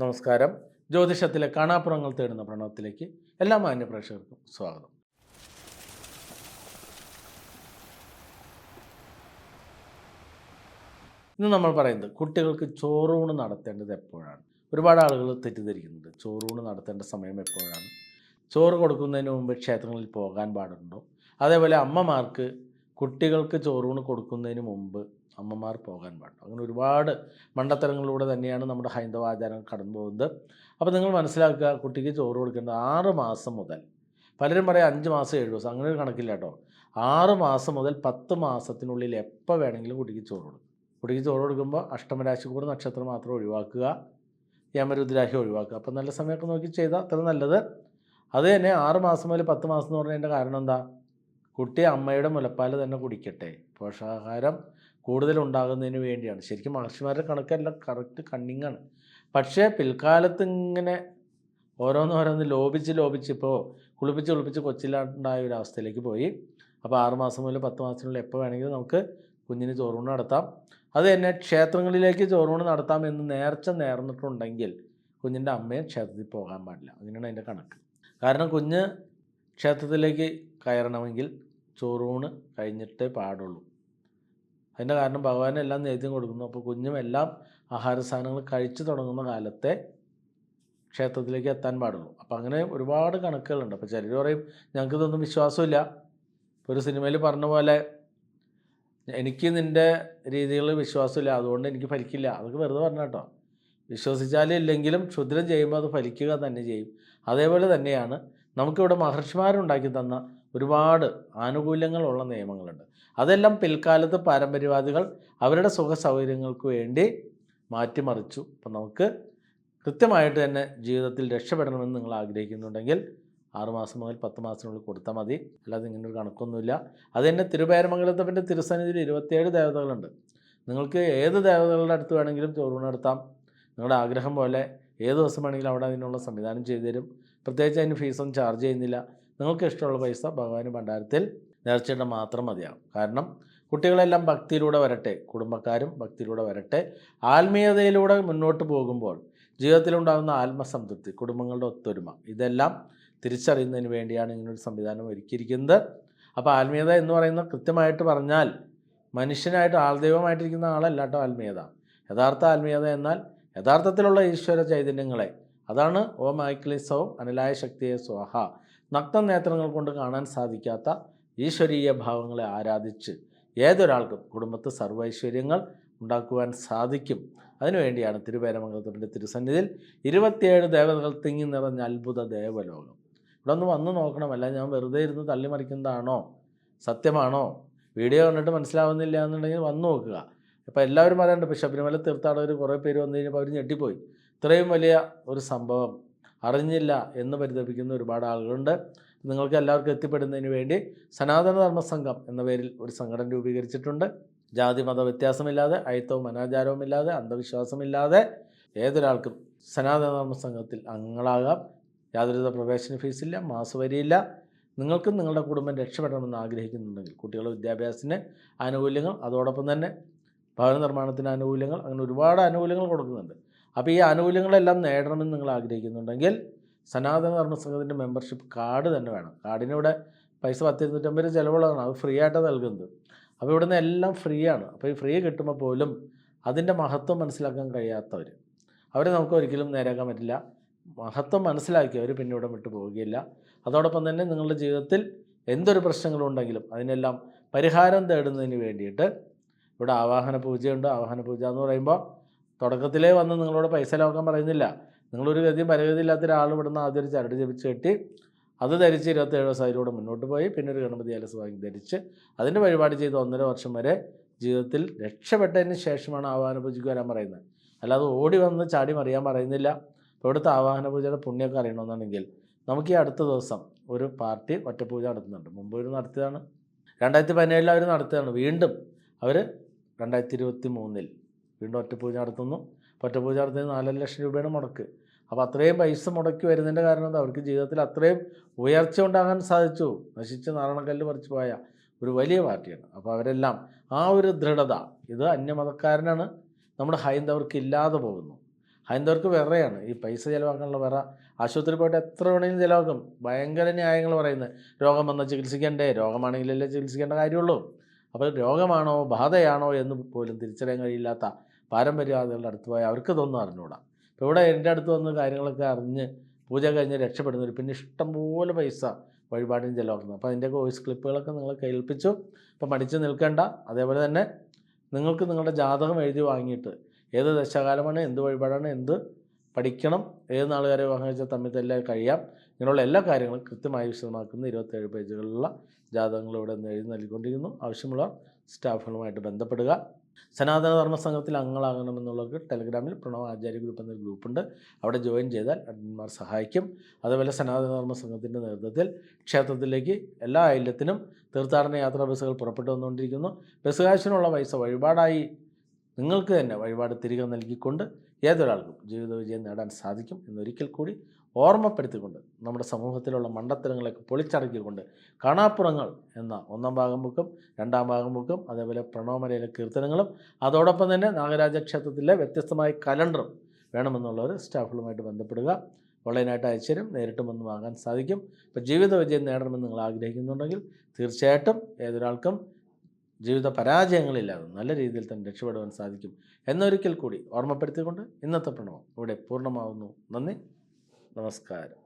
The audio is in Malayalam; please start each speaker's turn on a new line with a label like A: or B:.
A: നമസ്കാരം. ജ്യോതിഷത്തിലെ കാണാപ്പുറങ്ങൾ തേടുന്ന പ്രണവത്തിലേക്ക് എല്ലാ മാന്യ പ്രേക്ഷകർക്കും സ്വാഗതം. ഇന്ന് നമ്മൾ പറയുന്നത് കുട്ടികൾക്ക് ചോറൂണ് നടത്തേണ്ടത് എപ്പോഴാണ്? ഒരുപാട് ആളുകൾ തെറ്റിദ്ധരിക്കുന്നുണ്ട്. ചോറൂണ് നടത്തേണ്ട സമയം എപ്പോഴാണ്? ചോറ് കൊടുക്കുന്നതിന് മുമ്പ് ക്ഷേത്രങ്ങളിൽ പോകാൻ പാടുണ്ടോ? അതേപോലെ അമ്മമാർക്ക് കുട്ടികൾക്ക് ചോറൂണ് കൊടുക്കുന്നതിന് മുമ്പ് അമ്മമാർ പോകാൻ പാടും അങ്ങനെ ഒരുപാട് മണ്ടത്തരങ്ങളിലൂടെ തന്നെയാണ് നമ്മുടെ ഹൈന്ദവ ആചാരങ്ങൾ കടന്നു പോകുന്നത്. അപ്പോൾ നിങ്ങൾ മനസ്സിലാക്കുക കുട്ടിക്ക് ചോറ് കൊടുക്കേണ്ടത് ആറ് മാസം മുതൽ പലരും പറയാം അഞ്ച് മാസം ഏഴ് ദിവസം അങ്ങനെ ഒരു കണക്കില്ല കേട്ടോ. ആറ് മാസം മുതൽ പത്ത് മാസത്തിനുള്ളിൽ എപ്പോൾ വേണമെങ്കിലും കുട്ടിക്ക് ചോറ് കൊടുക്കും. കുട്ടിക്ക് ചോറ് കൊടുക്കുമ്പോൾ അഷ്ടമരാശി അഷ്ടമരാശിക്കൂട് നക്ഷത്രം മാത്രം ഒഴിവാക്കുക യമരുദ്രാഹി ഒഴിവാക്കുക. അപ്പം നല്ല സമയമൊക്കെ നോക്കി ചെയ്താൽ അത്ര നല്ലത്. അത് തന്നെ ആറ് മാസം മുതൽ പത്ത് മാസം എന്ന് പറഞ്ഞതിന്റെ കാരണം എന്താ? കുട്ടി അമ്മയുടെ മുലപ്പാൽ തന്നെ കുടിക്കട്ടെ. പോഷകാഹാരം കൂടുതൽ ഉണ്ടാകുന്നതിന് വേണ്ടിയാണ്. ശരിക്കും മഹർഷിമാരുടെ കണക്കെല്ലാം കറക്റ്റ് കണ്ണിങ്ങാണ് പക്ഷേ പിൽക്കാലത്ത് ഇങ്ങനെ ഓരോന്നോരോന്ന് ലോപിച്ച് ലോപിച്ച് ഇപ്പോൾ കുളിപ്പിച്ച് കുളിപ്പിച്ച് കൊച്ചിലുണ്ടായ ഒരു അവസ്ഥയിലേക്ക് പോയി. അപ്പോൾ ആറ് മാസം മുതൽ പത്ത് മാസത്തിനുള്ളിൽ എപ്പോൾ വേണമെങ്കിലും നമുക്ക് കുഞ്ഞിന് ചോറൂണ് നടത്താം. അത് തന്നെ ക്ഷേത്രങ്ങളിലേക്ക് ചോറൂണ് നടത്താം എന്ന് നേർച്ച നേർന്നിട്ടുണ്ടെങ്കിൽ കുഞ്ഞിന്റെ അമ്മയെ ക്ഷേത്രത്തിൽ പോകാൻ പാടില്ല. അങ്ങനെയാണ് അതിന്റെ കണക്ക്. കാരണം കുഞ്ഞ് ക്ഷേത്രത്തിലേക്ക് കയറണമെങ്കിൽ ചോറൂണ് കഴിഞ്ഞിട്ടേ പാടുള്ളൂ. അതിന്റെ കാരണം ഭഗവാൻ എല്ലാം നേദ്യം കൊടുക്കുന്നു. അപ്പോൾ കുഞ്ഞും എല്ലാം ആഹാര സാധനങ്ങൾ കഴിച്ചു തുടങ്ങുന്ന കാലത്തെ ക്ഷേത്രത്തിലേക്ക് എത്താൻ പാടുള്ളൂ. അപ്പോൾ അങ്ങനെ ഒരുപാട് കണക്കുകളുണ്ട്. അപ്പോൾ ചിലർ പറയും ഞങ്ങൾക്ക് ഇതൊന്നും വിശ്വാസമില്ല ഒരു സിനിമയിൽ പറഞ്ഞ പോലെ എനിക്ക് നിന്റെ രീതികളിൽ വിശ്വാസമില്ല. അതുകൊണ്ട് എനിക്ക് ഫലിക്കില്ല. അതൊക്കെ വെറുതെ പറഞ്ഞ കേട്ടോ. വിശ്വസിച്ചാലും ഇല്ലെങ്കിലും ക്ഷുദ്രം ചെയ്യുമ്പോൾ അത് ഫലിക്കുക തന്നെ ചെയ്യും. അതേപോലെ തന്നെയാണ് നമുക്കിവിടെ മഹർഷിമാരുണ്ടാക്കി തന്ന ഒരുപാട് ആനുകൂല്യങ്ങളുള്ള നിയമങ്ങളുണ്ട്. അതെല്ലാം പിൽക്കാലത്ത് പാരമ്പര്യവാദികൾ അവരുടെ സുഖ സൗകര്യങ്ങൾക്ക് വേണ്ടി മാറ്റിമറിച്ചു. അപ്പം നമുക്ക് കൃത്യമായിട്ട് തന്നെ ജീവിതത്തിൽ രക്ഷപ്പെടണമെന്ന് നിങ്ങൾ ആഗ്രഹിക്കുന്നുണ്ടെങ്കിൽ ആറുമാസം മുതൽ പത്ത് മാസത്തിനുള്ളിൽ കൊടുത്താൽ മതി. അല്ലാതെ ഇങ്ങനെ ഒരു കണക്കൊന്നുമില്ല. അത് തന്നെ തിരുപേരമംഗലത്തപ്പന്റെ തിരുസന്നിധിയിൽ ഇരുപത്തിയേഴ് ദേവതകളുണ്ട്. നിങ്ങൾക്ക് ഏത് ദേവതകളുടെ അടുത്ത് വേണമെങ്കിലും ചോറൂണ് നടത്താം. നിങ്ങളുടെ ആഗ്രഹം പോലെ ഏത് ദിവസം വേണമെങ്കിലും അവിടെ അതിനുള്ള സംവിധാനം ചെയ്തു തരും. പ്രത്യേകിച്ച് അതിന് ഫീസൊന്നും ചാർജ് ചെയ്യുന്നില്ല. നിങ്ങൾക്ക് ഇഷ്ടമുള്ള പൈസ ഭഗവാന് ഭണ്ഡാരത്തിൽ നേർച്ചയിടാൻ മാത്രം മതിയാകും. കാരണം കുട്ടികളെല്ലാം ഭക്തിയിലൂടെ വരട്ടെ കുടുംബക്കാരും ഭക്തിയിലൂടെ വരട്ടെ. ആത്മീയതയിലൂടെ മുന്നോട്ട് പോകുമ്പോൾ ജീവിതത്തിലുണ്ടാകുന്ന ആത്മസംതൃപ്തി കുടുംബങ്ങളുടെ ഒത്തൊരുമ ഇതെല്ലാം തിരിച്ചറിയുന്നതിന് വേണ്ടിയാണ് ഇങ്ങനൊരു സംവിധാനം ഒരുക്കിയിരിക്കുന്നത്. അപ്പോൾ ആത്മീയത എന്ന് പറയുന്നത് കൃത്യമായിട്ട് പറഞ്ഞാൽ മനുഷ്യനായിട്ട് ആൾദൈവമായിട്ടിരിക്കുന്ന ആളല്ല കേട്ടോ ആത്മീയത. യഥാർത്ഥ ആത്മീയത എന്നാൽ യഥാർത്ഥത്തിലുള്ള ഈശ്വര ചൈതന്യങ്ങളെ. അതാണ് ഓ ഐക്ലിസവും അനലായ ശക്തിയെ സ്വാഹ. നഗ്ന നേത്രങ്ങൾ കൊണ്ട് കാണാൻ സാധിക്കാത്ത ഈശ്വരീയ ഭാവങ്ങളെ ആരാധിച്ച് ഏതൊരാൾക്കും കുടുംബത്ത് സർവൈശ്വര്യങ്ങൾ ഉണ്ടാക്കുവാൻ സാധിക്കും. അതിനുവേണ്ടിയാണ് തിരുവേരമംഗലത്തിന്റെ തിരുസന്നിധിയിൽ ഇരുപത്തിയേഴ് ദേവതകൾ തിങ്ങി നിറഞ്ഞ അത്ഭുത ദേവലോകം. ഇവിടെ ഒന്ന് വന്ന് നോക്കണമല്ല ഞാൻ വെറുതെ ഇരുന്ന് തള്ളിമറിക്കുന്നതാണോ? സത്യമാണോ? വീഡിയോ കണ്ടിട്ട് മനസ്സിലാവുന്നില്ല എന്നുണ്ടെങ്കിൽ വന്ന് നോക്കുക. ഇപ്പോൾ എല്ലാവരും പറയാനുണ്ട് ഇപ്പോൾ ശബരിമല തീർത്ഥാടകർ കുറേ പേര് വന്നു കഴിഞ്ഞപ്പോൾ അവർ ഞെട്ടിപ്പോയി. ഇത്രയും വലിയ ഒരു സംഭവം അറിഞ്ഞില്ല എന്ന് പരിതപിക്കുന്ന ഒരുപാട് ആളുകളുണ്ട്. നിങ്ങൾക്ക് എല്ലാവർക്കും എത്തിപ്പെടുന്നതിന് വേണ്ടി സനാതന ധർമ്മ സംഘം എന്ന പേരിൽ ഒരു സംഘടന രൂപീകരിച്ചിട്ടുണ്ട്. ജാതി മത വ്യത്യാസമില്ലാതെ അയിത്തവും അനാചാരവുമില്ലാതെ അന്ധവിശ്വാസമില്ലാതെ ഏതൊരാൾക്കും സനാതന ധർമ്മ സംഘത്തിൽ അംഗങ്ങളാകാം. യാതൊരുവിധ പ്രവേശന ഫീസില്ല മാസവരിയില്ല. നിങ്ങൾക്കും നിങ്ങളുടെ കുടുംബം രക്ഷപ്പെടണമെന്ന് ആഗ്രഹിക്കുന്നുണ്ടെങ്കിൽ കുട്ടികളുടെ വിദ്യാഭ്യാസത്തിന് ആനുകൂല്യങ്ങൾ അതോടൊപ്പം തന്നെ ഭവന നിർമ്മാണത്തിന് ആനുകൂല്യങ്ങൾ അങ്ങനെ ഒരുപാട് ആനുകൂല്യങ്ങൾ കൊടുക്കുന്നുണ്ട്. അപ്പോൾ ഈ ആനുകൂല്യങ്ങളെല്ലാം നേടണമെന്ന് നിങ്ങൾ ആഗ്രഹിക്കുന്നുണ്ടെങ്കിൽ സനാതന ധർമ്മസംഘത്തിന്റെ മെമ്പർഷിപ്പ് കാർഡ് തന്നെ വേണം. കാർഡിനിവിടെ പൈസ പത്ത് ഇരുന്നൂറ്റമ്പത് ചിലവുള്ളതാണ്. അത് ഫ്രീ ആയിട്ടാണ് നൽകുന്നത്. അപ്പോൾ ഇവിടുന്ന് എല്ലാം ഫ്രീ ആണ്. അപ്പോൾ ഈ ഫ്രീ കിട്ടുമ്പോൾ പോലും അതിന്റെ മഹത്വം മനസ്സിലാക്കാൻ കഴിയാത്തവർ അവരെ നമുക്ക് ഒരിക്കലും നേരാക്കാൻ പറ്റില്ല. മഹത്വം മനസ്സിലാക്കിയവർ പിന്നെ ഇവിടെ വിട്ടു പോവുകയില്ല. അതോടൊപ്പം തന്നെ നിങ്ങളുടെ ജീവിതത്തിൽ എന്തൊരു പ്രശ്നങ്ങളുണ്ടെങ്കിലും അതിനെല്ലാം പരിഹാരം തേടുന്നതിന് വേണ്ടിയിട്ട് ഇവിടെ ആവാഹന പൂജയുണ്ട്. ആവാഹന പൂജ എന്ന് പറയുമ്പോൾ തുടക്കത്തിലേ വന്ന് നിങ്ങളോട് പൈസ ലോകം പറയുന്നില്ല. നിങ്ങളൊരു ഗതിയും പരഗതി ഇല്ലാത്ത ഒരാൾ ഇവിടുന്ന് ആദ്യം ഒരു ചരട് ജപിച്ച് കെട്ടി അത് ധരിച്ച് ഇരുപത്തേഴ് അതിലൂടെ മുന്നോട്ട് പോയി. പിന്നെ ഒരു ഗണപതി അലസ് വാങ്ങി ധരിച്ച് അതിന്റെ വഴിപാട് ചെയ്ത് ഒന്നര വർഷം വരെ ജീവിതത്തിൽ രക്ഷപ്പെട്ടതിന് ശേഷമാണ് ആവാഹന പൂജയ്ക്ക് വരാൻ പറയുന്നത്. അല്ലാതെ ഓടി വന്ന് ചാടി മറിയാൻ പറയുന്നില്ല. ഇവിടുത്തെ ആവാഹന പൂജയുടെ പുണ്യമൊക്കെ അറിയണമെന്നുണ്ടെങ്കിൽ നമുക്ക് ഈ അടുത്ത ദിവസം ഒരു പാർട്ടി ഒറ്റപ്പൂജ നടത്തുന്നുണ്ട്. മുമ്പ് ഒരു നടത്തിയതാണ്. രണ്ടായിരത്തി പതിനേഴിൽ അവർ നടത്തുകയാണ് വീണ്ടും അവർ രണ്ടായിരത്തി ഇരുപത്തി മൂന്നിൽ വീണ്ടും ഒറ്റപ്പൂജ നടത്തുന്നു. ഒറ്റപ്പൂജ നടത്തുന്നത് നാലര ലക്ഷം രൂപയാണ് മുടക്ക്. അപ്പോൾ അത്രയും പൈസ മുടക്കി വരുന്നതിന്റെ കാരണം എന്താ? അവർക്ക് ജീവിതത്തിൽ അത്രയും ഉയർച്ച ഉണ്ടാകാൻ സാധിച്ചു. നശിച്ച് നാരണക്കല്ല് പറിച്ചു പോയ ഒരു വലിയ പാർട്ടിയാണ്. അപ്പോൾ അവരെല്ലാം ആ ഒരു ദൃഢത ഇത് അന്യമതക്കാരനാണ്. നമ്മുടെ ഹൈന്ദവർക്ക് ഇല്ലാതെ പോകുന്നു. ഹൈന്ദവർക്ക് വിറയാണ്. ഈ പൈസ ചിലവാക്കാനുള്ള വിറ ആശുപത്രി പോയിട്ട് എത്ര വേണമെങ്കിലും ചിലവാക്കും. ഭയങ്കര ന്യായങ്ങൾ പറയുന്നത് രോഗം വന്നാൽ ചികിത്സിക്കണ്ടേ? രോഗമാണെങ്കിലല്ലേ ചികിത്സിക്കേണ്ട കാര്യമുള്ളൂ. അപ്പോൾ രോഗമാണോ ബാധയാണോ എന്ന് പോലും തിരിച്ചറിയാൻ കഴിയില്ലാത്ത പാരമ്പര്യവാദികളുടെ അടുത്ത് പോയാൽ അവർക്ക് ഇതൊന്നും അറിഞ്ഞുകൂടാ. ഇപ്പോൾ ഇവിടെ എന്റെ അടുത്ത് വന്ന് കാര്യങ്ങളൊക്കെ അറിഞ്ഞ് പൂജ കഴിഞ്ഞ് രക്ഷപ്പെടുന്നവർ പിന്നെ ഇഷ്ടംപോലെ പൈസ വഴിപാടിന് ചിലവാക്കുന്നത് അപ്പോൾ അതിന്റെ വോയിസ് ക്ലിപ്പുകളൊക്കെ നിങ്ങൾ കേൾപ്പിച്ചു. അപ്പോൾ മടിച്ച് നിൽക്കേണ്ട. അതേപോലെ തന്നെ നിങ്ങൾക്ക് നിങ്ങളുടെ ജാതകം എഴുതി വാങ്ങിയിട്ട് ഏത് ദശകാലമാണ് എന്ത് വഴിപാടാണ് എന്ത് പഠിക്കണം. ഏത് നാളുകാരെ വിവാഹം കഴിച്ചാൽ തമ്മിൽ തന്നെ കഴിയാം. ഇങ്ങനെയുള്ള എല്ലാ കാര്യങ്ങളും കൃത്യമായി വിശദമാക്കുന്ന ഇരുപത്തേഴ് പേജുകളിലുള്ള ജാതകങ്ങൾ ഇവിടെ എഴുതി നൽകിക്കൊണ്ടിരിക്കുന്നു. ആവശ്യമുള്ള സ്റ്റാഫുകളുമായിട്ട് ബന്ധപ്പെടുക. സനാതന ധർമ്മ സംഘത്തിൽ അംഗങ്ങളാകണമെന്നുള്ളവർക്ക് ടെലഗ്രാമിൽ പ്രണവ് ആചാര്യ ഗ്രൂപ്പ് എന്നൊരു ഗ്രൂപ്പുണ്ട്. അവിടെ ജോയിൻ ചെയ്താൽ അഡ്മിന്മാർ സഹായിക്കും. അതുപോലെ സനാതന ധർമ്മ സംഘത്തിന്റെ നേതൃത്വത്തിൽ ക്ഷേത്രത്തിലേക്ക് എല്ലാ ഐല്യത്തിനും തീർത്ഥാടന യാത്രാ ബസ്സുകൾ പുറപ്പെട്ടു വന്നുകൊണ്ടിരിക്കുന്നു. ബസ് കാശിനുള്ള പൈസ വഴിപാടായി നിങ്ങൾക്ക് തന്നെ വഴിപാട് തിരികെ നൽകിക്കൊണ്ട് ഏതൊരാൾക്കും ജീവിത വിജയം നേടാൻ സാധിക്കും എന്നൊരിക്കൽ കൂടി ഓർമ്മപ്പെടുത്തിക്കൊണ്ട് നമ്മുടെ സമൂഹത്തിലുള്ള മണ്ടത്തരങ്ങളൊക്കെ പൊളിച്ചടക്കിക്കൊണ്ട് കാണാപ്പുറങ്ങൾ എന്ന ഒന്നാം ഭാഗം ബുക്കും രണ്ടാം ഭാഗം ബുക്കും അതേപോലെ പ്രണവമലയിലെ കീർത്തനങ്ങളും അതോടൊപ്പം തന്നെ നാഗരാജ ക്ഷേത്രത്തിലെ വ്യത്യസ്തമായ കലണ്ടറും വേണമെന്നുള്ളവർ സ്റ്റാഫുകളുമായിട്ട് ബന്ധപ്പെടുക. ഓൺലൈനായിട്ട് അയച്ചുതരും നേരിട്ടും വന്ന് വാങ്ങാൻ സാധിക്കും. ഇപ്പോൾ ജീവിത വിജയം നേടണമെന്ന് നിങ്ങൾ ആഗ്രഹിക്കുന്നുണ്ടെങ്കിൽ തീർച്ചയായിട്ടും ഏതൊരാൾക്കും ജീവിത പരാജയങ്ങളില്ലാതെ നല്ല രീതിയിൽ തന്നെ രക്ഷപ്പെടുവാൻ സാധിക്കും എന്നൊരിക്കൽ കൂടി ഓർമ്മപ്പെടുത്തിക്കൊണ്ട് ഇന്നത്തെ പ്രണവം ഇവിടെ പൂർണമാവുന്നു. നന്ദി. നമസ്കാരം.